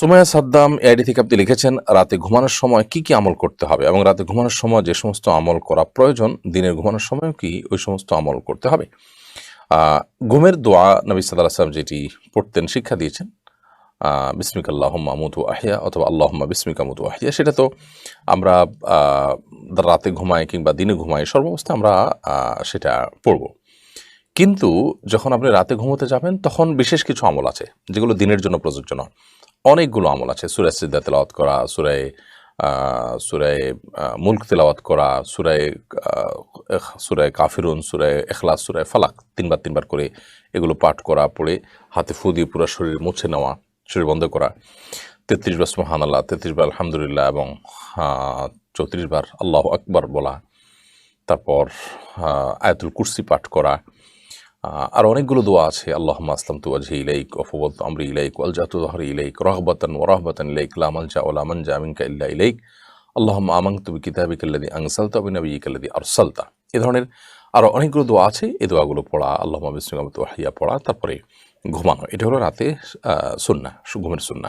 Sumaiya Saddam AID থেকে আপনি লিখেছেন, রাতে ঘুমানোর সময় কি কি আমল করতে হবে এবং রাতে ঘুমানোর সময় যে সমস্ত আমল করা প্রয়োজন, দিনের ঘুমানোর সময় কি ওই সমস্ত আমল করতে হবে? ঘুমের দোয়া নবী সাল্লাহ সাল্লাম যেটি পড়তেন, শিক্ষা দিয়েছেন। বিসমিক আল্লাহম্মা মুতু আহিয়া অথবা আল্লাহম্মা বিসমিকা মুতু আহিয়া। সেটা তো আমরা রাতে ঘুমাই কিংবা দিনে ঘুমাই, সর্বাবস্থা আমরা সেটা পড়ব। কিন্তু যখন আপনি রাতে ঘুমোতে যাবেন, তখন বিশেষ কিছু আমল আছে, যেগুলো দিনের জন্য প্রযোজ্য নয়। অনেকগুলো আমল আছে। সুরায় সিদ্ধা তেলাওয়াত করা সুরায় সুরায় মুল্ক তেলাওয়াত করা সুরায় সুরায় কাফিরুন সুরায় এখলাস সুরায় ফালাক তিনবার তিনবার করে এগুলো পাঠ করা, পড়ে হাতে ফু দিয়ে পুরো শরীর মুছে নেওয়া, শরীর বন্ধ করা। তেত্রিশ বার সুহান আল্লাহ তেত্রিশ বার আলহামদুলিল্লাহ এবং চৌত্রিশ বার আল্লাহ আকবার বলা। তারপর আয়াতুল কুরসি পাঠ করা। আর অনেকগুলো দোয়া আছে। আল্লাহ আসলাম তু আজহি ইলাইক অফবত আমরি ইলাইক আলজাতু দহরি ইলাইক, রহবতান ও রহবতান ইলাইক লামান জা ওলা মান জা মিনকা ইল্লা ইলাইক। আল্লাহ আমাং তুমি কিতাবিক আল্লাদি আংসালতা বিন নবী কাল্লাদি আরসালতা। এ ধরনের আরও অনেকগুলো দোয়া আছে। এই দোয়াগুলো পড়া আল্লাহ বিসমিকামত ওয়াহিয়া পড়া, তারপরে ঘুমানো। এটা হলো রাতে সুন্না ঘুমের সুন্না